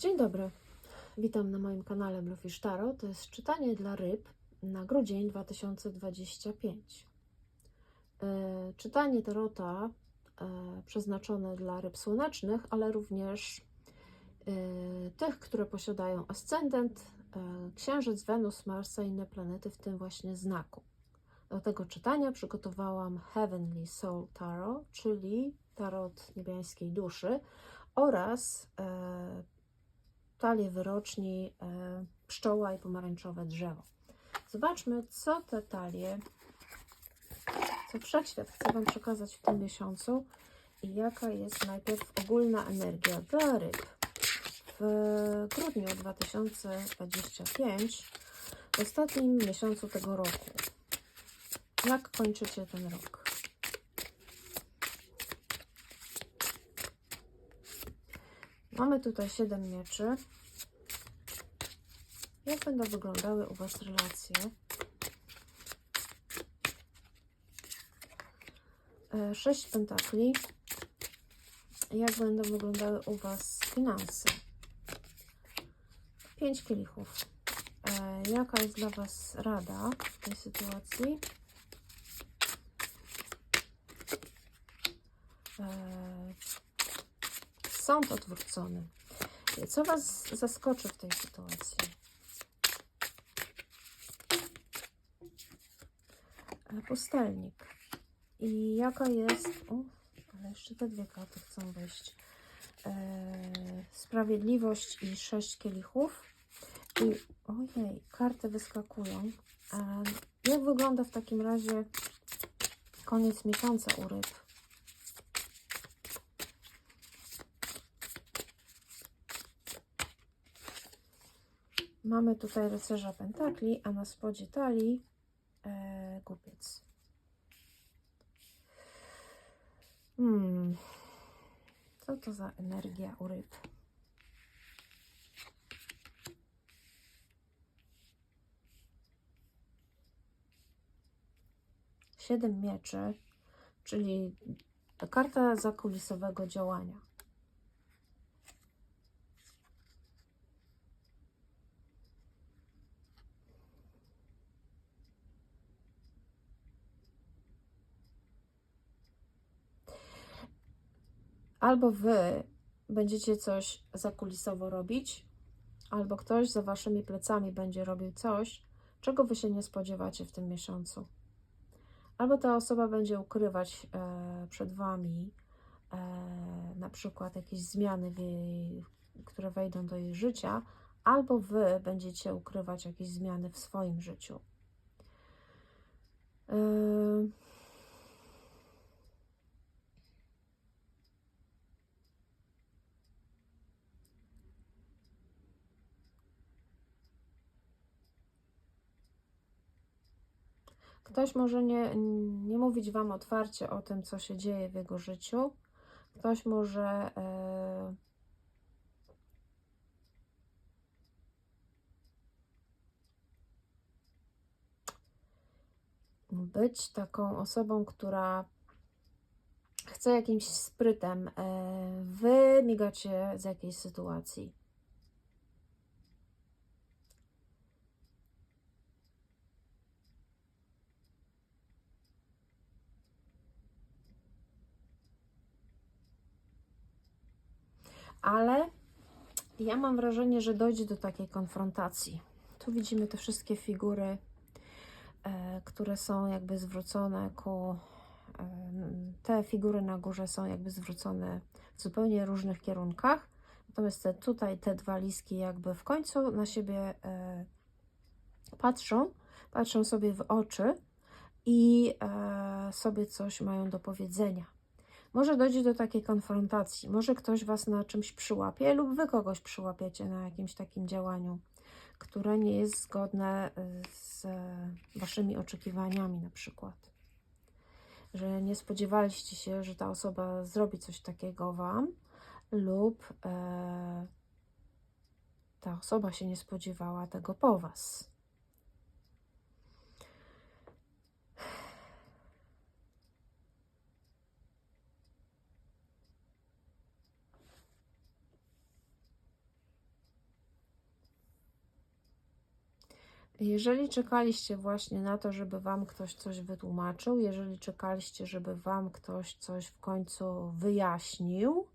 Dzień dobry, witam na moim kanale Bluefish Tarot. To jest czytanie dla ryb na grudzień 2025. E, Czytanie tarota e, przeznaczone dla ryb słonecznych, ale również e, tych, które posiadają ascendent, księżyc, Wenus, Marsa i inne planety w tym właśnie znaku. Do tego czytania przygotowałam Heavenly Soul Tarot, czyli tarot niebiańskiej duszy oraz e, talię wyroczni e, pszczoła i pomarańczowe drzewo. Zobaczmy, co te talie, co wszechświat chce Wam przekazać w tym miesiącu i jaka jest najpierw ogólna energia dla ryb w grudniu 2025, w ostatnim miesiącu tego roku. Jak kończycie ten rok? Mamy tutaj 7 mieczy. Jak będą wyglądały u Was relacje? E, Sześć pentakli. Jak będą wyglądały u Was finanse? Pięć kielichów. E, Jaka jest dla Was rada w tej sytuacji? E, Sąd odwrócony. Co Was zaskoczy w tej sytuacji? Pustelnik. I jaka jest. O, ale jeszcze te dwie karty chcą wejść. E, sprawiedliwość i sześć kielichów. I ojej, karty wyskakują. E, jak wygląda w takim razie koniec miesiąca u ryb? Mamy tutaj rycerza pentakli, a na spodzie talii e, kupiec. Hmm. Co to za energia u ryb? Siedem mieczy, czyli karta zakulisowego działania. Albo wy będziecie coś zakulisowo robić, albo ktoś za waszymi plecami będzie robił coś, czego wy się nie spodziewacie w tym miesiącu. Albo ta osoba będzie ukrywać e, przed wami e, na przykład jakieś zmiany, jej, które wejdą do jej życia, albo wy będziecie ukrywać jakieś zmiany w swoim życiu. E, Ktoś może nie, nie mówić Wam otwarcie o tym, co się dzieje w jego życiu. Ktoś może e, być taką osobą, która chce jakimś sprytem e, wymigać się z jakiejś sytuacji. Ale ja mam wrażenie, że dojdzie do takiej konfrontacji. Tu widzimy te wszystkie figury, e, które są jakby zwrócone ku. E, te figury na górze są jakby zwrócone w zupełnie różnych kierunkach. Natomiast te, tutaj te dwa liski jakby w końcu na siebie e, patrzą, patrzą sobie w oczy i sobie coś mają do powiedzenia. Może dojdzie do takiej konfrontacji, może ktoś Was na czymś przyłapie lub Wy kogoś przyłapiecie na jakimś takim działaniu, które nie jest zgodne y, z Waszymi oczekiwaniami na przykład. Że nie spodziewaliście się, że ta osoba zrobi coś takiego Wam lub e, ta osoba się nie spodziewała tego po Was. Jeżeli czekaliście właśnie na to, żeby Wam ktoś coś wytłumaczył, jeżeli czekaliście, żeby Wam ktoś coś w końcu wyjaśnił,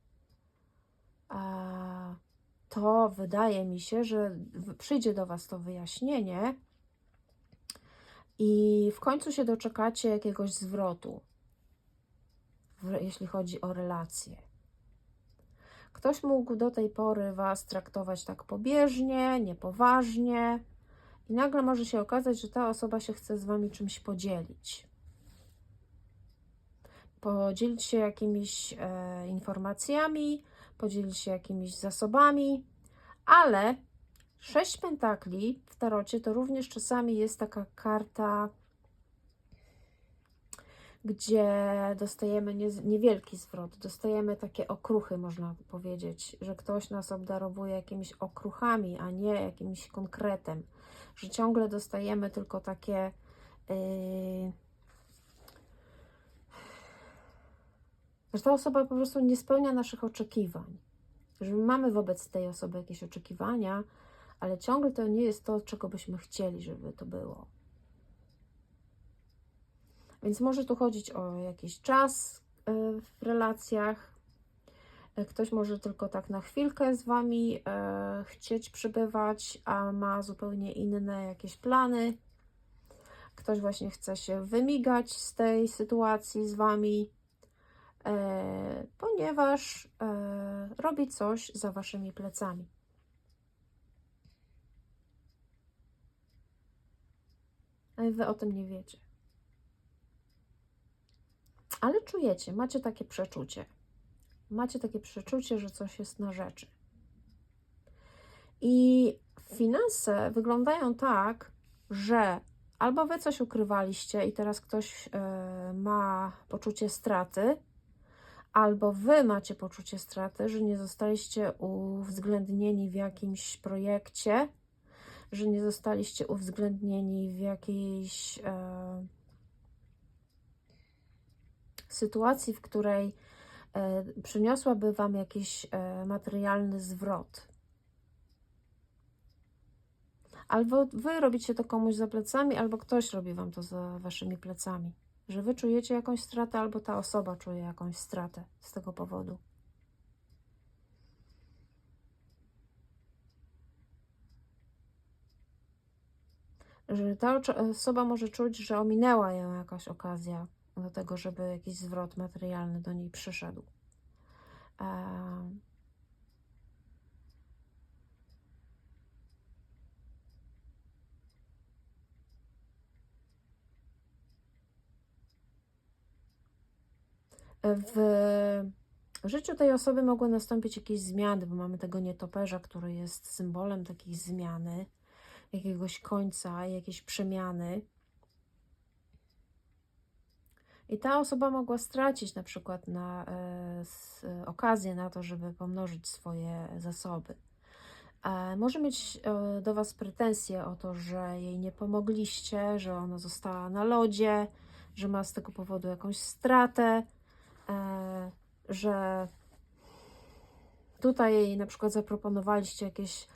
to wydaje mi się, że przyjdzie do Was to wyjaśnienie i w końcu się doczekacie jakiegoś zwrotu, jeśli chodzi o relacje. Ktoś mógł do tej pory Was traktować tak pobieżnie, niepoważnie, i nagle może się okazać, że ta osoba się chce z Wami czymś podzielić. Podzielić się jakimiś e, informacjami, podzielić się jakimiś zasobami, ale sześć pentakli w tarocie to również czasami jest taka karta, gdzie dostajemy nie, niewielki zwrot, dostajemy takie okruchy, można powiedzieć, że ktoś nas obdarowuje jakimiś okruchami, a nie jakimś konkretem, że ciągle dostajemy tylko takie. Yy, że ta osoba po prostu nie spełnia naszych oczekiwań. Że my mamy wobec tej osoby jakieś oczekiwania, ale ciągle to nie jest to, czego byśmy chcieli, żeby to było. Więc może tu chodzić o jakiś czas y, w relacjach. Y, Ktoś może tylko tak na chwilkę z Wami y, chcieć przybywać, a ma zupełnie inne jakieś plany. Ktoś właśnie chce się wymigać z tej sytuacji z Wami, e, ponieważ e, robi coś za Waszymi plecami. A Wy o tym nie wiecie. Ale czujecie, macie takie przeczucie. Macie takie przeczucie, że coś jest na rzeczy. I finanse wyglądają tak, że albo wy coś ukrywaliście i teraz ktoś e, ma poczucie straty, albo wy macie poczucie straty, że nie zostaliście uwzględnieni w jakimś projekcie, że nie zostaliście uwzględnieni w jakiejś e, sytuacji, w której przyniosłaby Wam jakiś e, materialny zwrot. Albo Wy robicie to komuś za plecami, albo ktoś robi Wam to za Waszymi plecami. Że Wy czujecie jakąś stratę, albo ta osoba czuje jakąś stratę z tego powodu. Że ta osoba może czuć, że ominęła ją jakaś okazja do tego, żeby jakiś zwrot materialny do niej przyszedł. Em, W życiu tej osoby mogły nastąpić jakieś zmiany, bo mamy tego nietoperza, który jest symbolem takiej zmiany, jakiegoś końca, jakiejś przemiany. I ta osoba mogła stracić na przykład na, e, s, okazję na to, żeby pomnożyć swoje zasoby. E, może mieć e, do Was pretensje o to, że jej nie pomogliście, że ona została na lodzie, że ma z tego powodu jakąś stratę, e, że tutaj jej na przykład zaproponowaliście jakieś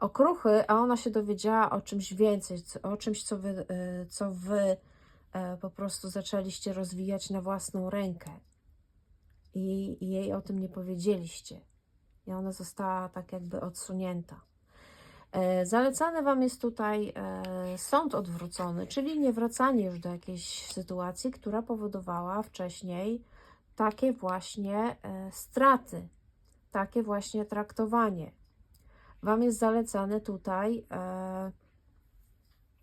okruchy, a ona się dowiedziała o czymś więcej, o czymś, co wy, e, co wy e, po prostu zaczęliście rozwijać na własną rękę i, jej o tym nie powiedzieliście. I ona została tak jakby odsunięta. E, Zalecany Wam jest tutaj e, sąd odwrócony, czyli nie wracanie już do jakiejś sytuacji, która powodowała wcześniej takie właśnie e, straty, takie właśnie traktowanie. Wam jest zalecane tutaj e,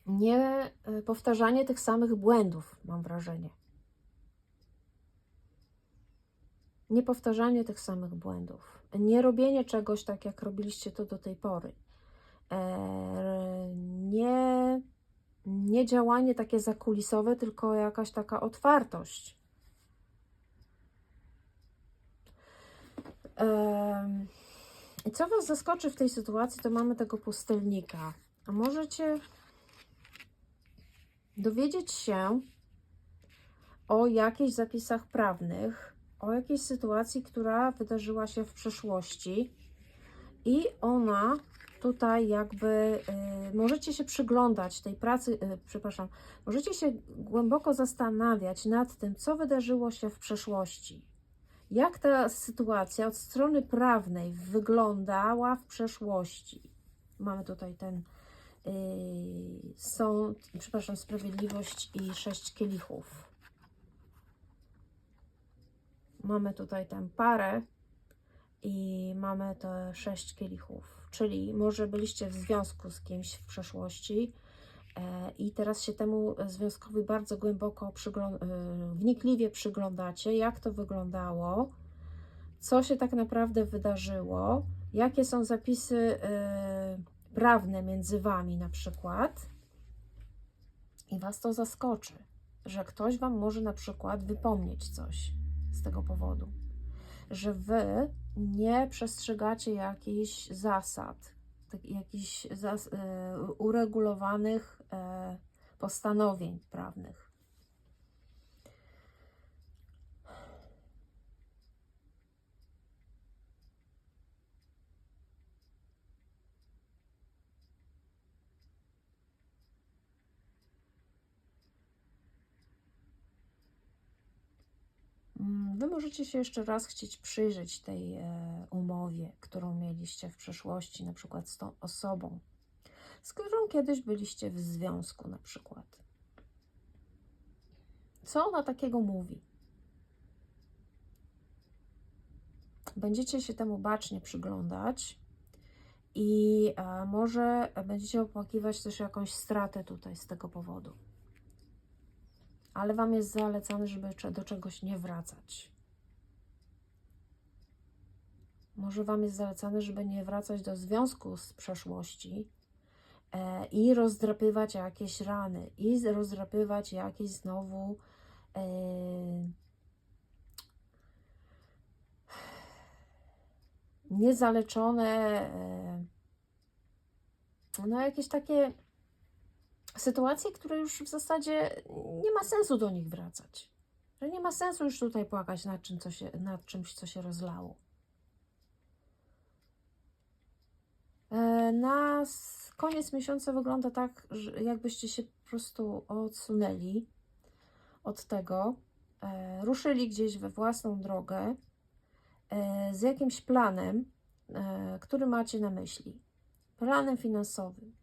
nie e, powtarzanie tych samych błędów, mam wrażenie. Nie powtarzanie tych samych błędów. Nie robienie czegoś tak, jak robiliście to do tej pory. E, nie, nie działanie takie zakulisowe, tylko jakaś taka otwartość. I co Was zaskoczy w tej sytuacji, to mamy tego pustelnika. A możecie dowiedzieć się o jakichś zapisach prawnych, o jakiejś sytuacji, która wydarzyła się w przeszłości i ona tutaj jakby y, możecie się przyglądać tej pracy, y, przepraszam, możecie się głęboko zastanawiać nad tym, co wydarzyło się w przeszłości. Jak ta sytuacja od strony prawnej wyglądała w przeszłości. Mamy tutaj ten y, sąd, przepraszam, sprawiedliwość i sześć kielichów. Mamy tutaj tę parę i mamy te sześć kielichów, czyli może byliście w związku z kimś w przeszłości e, i teraz się temu związkowi bardzo głęboko, przyglą- e, wnikliwie przyglądacie, jak to wyglądało, co się tak naprawdę wydarzyło, jakie są zapisy e, prawne między wami na przykład i was to zaskoczy, że ktoś wam może na przykład wypomnieć coś z tego powodu że wy nie przestrzegacie jakichś zasad, tak, jakichś zas, e, uregulowanych e, postanowień prawnych. Możecie się jeszcze raz chcieć przyjrzeć tej e, umowie, którą mieliście w przeszłości, na przykład z tą osobą, z którą kiedyś byliście w związku, na przykład. Co ona takiego mówi? Będziecie się temu bacznie przyglądać i e, może będziecie opłakiwać też jakąś stratę tutaj z tego powodu ale Wam jest zalecane, żeby do czegoś nie wracać. Może Wam jest zalecane, żeby nie wracać do związku z przeszłości e, i rozdrapywać jakieś rany, i rozdrapywać jakieś znowu e, niezaleczone, e, no jakieś takie sytuacje, które już w zasadzie nie ma sensu do nich wracać. Że nie ma sensu już tutaj płakać nad, czym, co się, nad czymś, co się rozlało. E, Na koniec miesiąca wygląda tak, jakbyście się po prostu odsunęli od tego, e, ruszyli gdzieś we własną drogę e, z jakimś planem, e, który macie na myśli. Planem finansowym.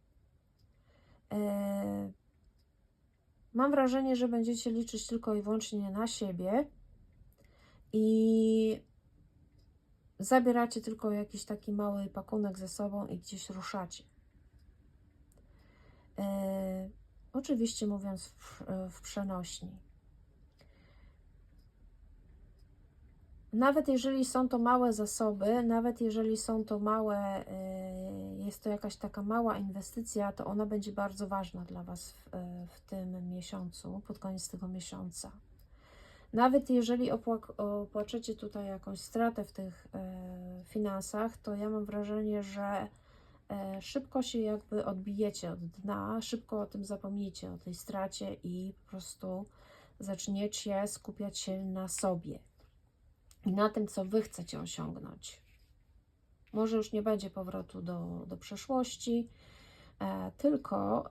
Mam wrażenie, że będziecie liczyć tylko i wyłącznie na siebie i zabieracie tylko jakiś taki mały pakunek ze sobą i gdzieś ruszacie. E, oczywiście mówiąc w, w przenośni. Nawet jeżeli są to małe zasoby, nawet jeżeli są to małe, e, jest to jakaś taka mała inwestycja, to ona będzie bardzo ważna dla Was w, e, w tym miesiącu, pod koniec tego miesiąca. Nawet jeżeli opłaczecie tutaj jakąś stratę w tych e, finansach, to ja mam wrażenie, że e, szybko się jakby odbijecie od dna, szybko o tym zapomnicie, o tej stracie i po prostu zaczniecie skupiać się na sobie i na tym, co Wy chcecie osiągnąć. Może już nie będzie powrotu do, do przeszłości, e, tylko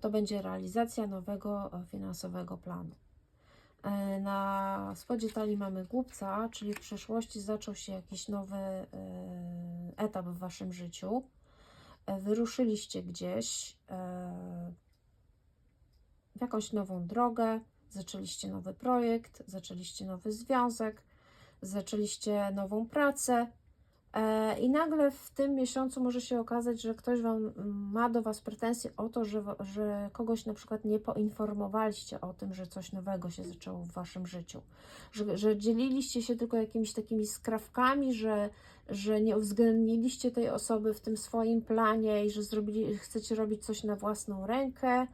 to będzie realizacja nowego finansowego planu. E, Na spodzie talii mamy głupca, czyli w przeszłości zaczął się jakiś nowy e, etap w Waszym życiu. E, Wyruszyliście gdzieś w jakąś nową drogę, zaczęliście nowy projekt, zaczęliście nowy związek, zaczęliście nową pracę i nagle w tym miesiącu może się okazać, że ktoś wam mm, ma do Was pretensje o to, że, że kogoś na przykład nie poinformowaliście o tym, że coś nowego się zaczęło w Waszym życiu, że, że dzieliliście się tylko jakimiś takimi skrawkami, że, że nie uwzględniliście tej osoby w tym swoim planie i że zrobili, chcecie robić coś na własną rękę. e,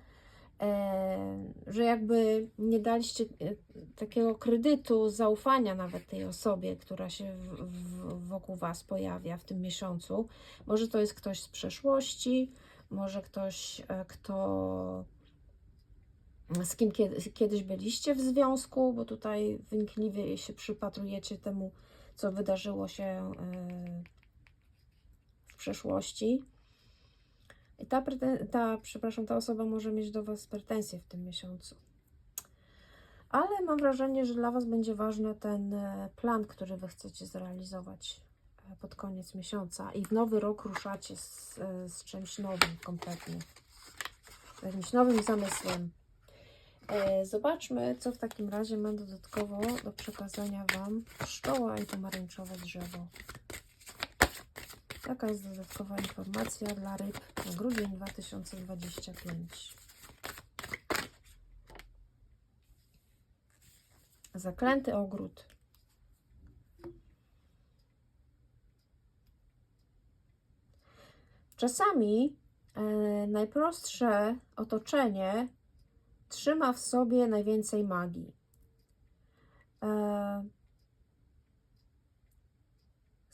że jakby nie daliście e, takiego kredytu, zaufania nawet tej osobie, która się w, w, wokół Was pojawia w tym miesiącu. Może to jest ktoś z przeszłości, może ktoś, e, kto z kim kiedy, kiedyś byliście w związku, bo tutaj wnikliwie się przypatrujecie temu, co wydarzyło się e, w przeszłości. I ta, ta, przepraszam, ta osoba może mieć do Was pretensje w tym miesiącu. Ale mam wrażenie, że dla Was będzie ważny ten e, plan, który Wy chcecie zrealizować e, pod koniec miesiąca. I w nowy rok ruszacie z, e, z czymś nowym kompletnie. Z jakimś nowym zamysłem. Zobaczmy, co w takim razie mam dodatkowo do przekazania Wam pszczoła i pomarańczowe drzewo. Taka jest dodatkowa informacja dla ryb na grudzień 2025. Zaklęty ogród. Czasami e, najprostsze otoczenie trzyma w sobie najwięcej magii. E,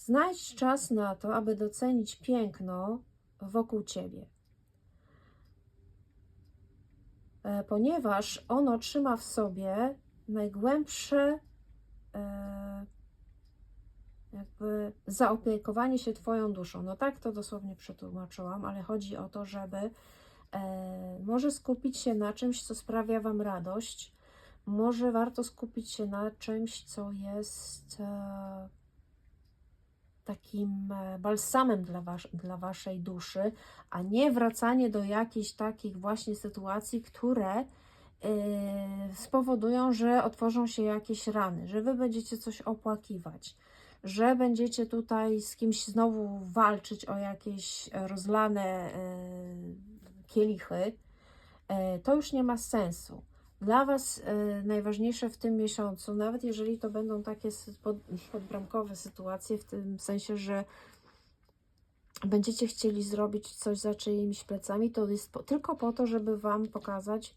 Znajdź czas na to, aby docenić piękno wokół ciebie. E, Ponieważ ono trzyma w sobie najgłębsze e, jakby zaopiekowanie się Twoją duszą. No tak to dosłownie przetłumaczyłam, ale chodzi o to, żeby e, może skupić się na czymś, co sprawia Wam radość. Może warto skupić się na czymś, co jest takim e, balsamem dla, was, dla Waszej duszy, a nie wracanie do jakichś takich właśnie sytuacji, które e, spowodują, że otworzą się jakieś rany, że Wy będziecie coś opłakiwać, że będziecie tutaj z kimś znowu walczyć o jakieś rozlane e, kielichy, e, to już nie ma sensu. Dla Was e, najważniejsze w tym miesiącu, nawet jeżeli to będą takie podbramkowe sytuacje, w tym sensie, że będziecie chcieli zrobić coś za czyimiś plecami, to jest po, tylko po to, żeby Wam pokazać,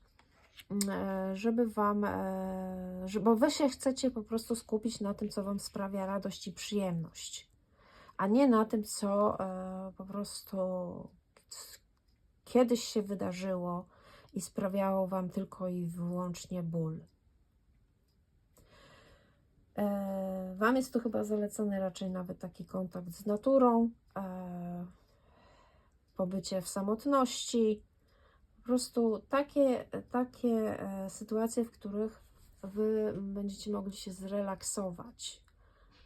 mm, e, żeby Wam, e, bo Wy się chcecie po prostu skupić na tym, co Wam sprawia radość i przyjemność, a nie na tym, co po prostu kiedyś się wydarzyło i sprawiało Wam tylko i wyłącznie ból. E, Wam jest tu chyba zalecony raczej nawet taki kontakt z naturą, e, pobycie w samotności, po prostu takie, takie e, sytuacje, w których Wy będziecie mogli się zrelaksować,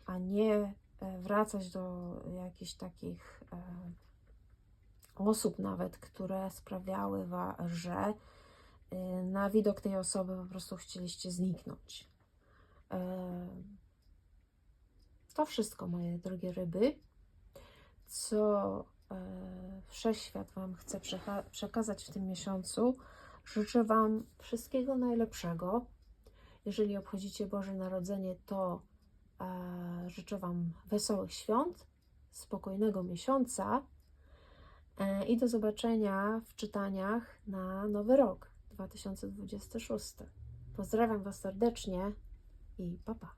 a nie e, wracać do jakichś takich e, osób nawet, które sprawiały, że y, na widok tej osoby po prostu chcieliście zniknąć. E, To wszystko, moje drogie ryby, co e, Wszechświat Wam chce przecha- przekazać w tym miesiącu. Życzę Wam wszystkiego najlepszego. Jeżeli obchodzicie Boże Narodzenie, to e, życzę Wam wesołych świąt, spokojnego miesiąca i do zobaczenia w czytaniach na nowy rok 2026. Pozdrawiam Was serdecznie i pa pa.